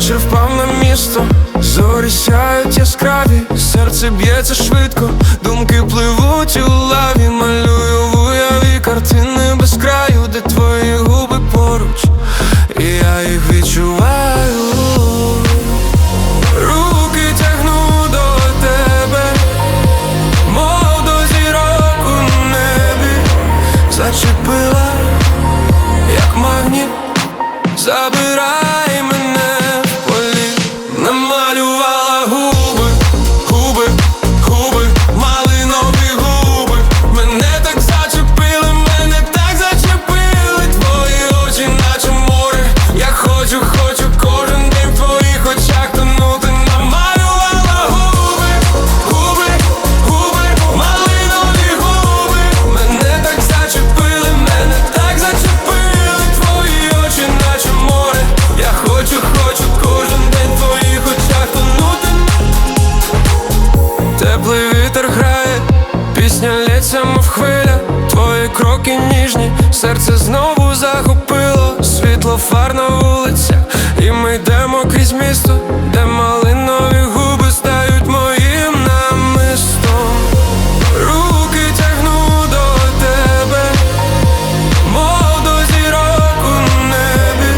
вечір впав на місто, зорі сяють яскраві, серце б'ється швидко, думки пливуть у лаві, малюю в уяві картини без краю, де твої губи поруч, і я їх відчуваю. Зачепила, як магніт, забирай кроки ніжні, серце знову захопило, світло фар на вулицях, і ми йдемо крізь місто, де малинові губи стають моїм намистом. Руки тягну до тебе, мов до зірок у небі,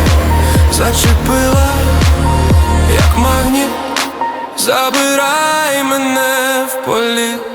зачепила, як магніт. Забирай мене в політ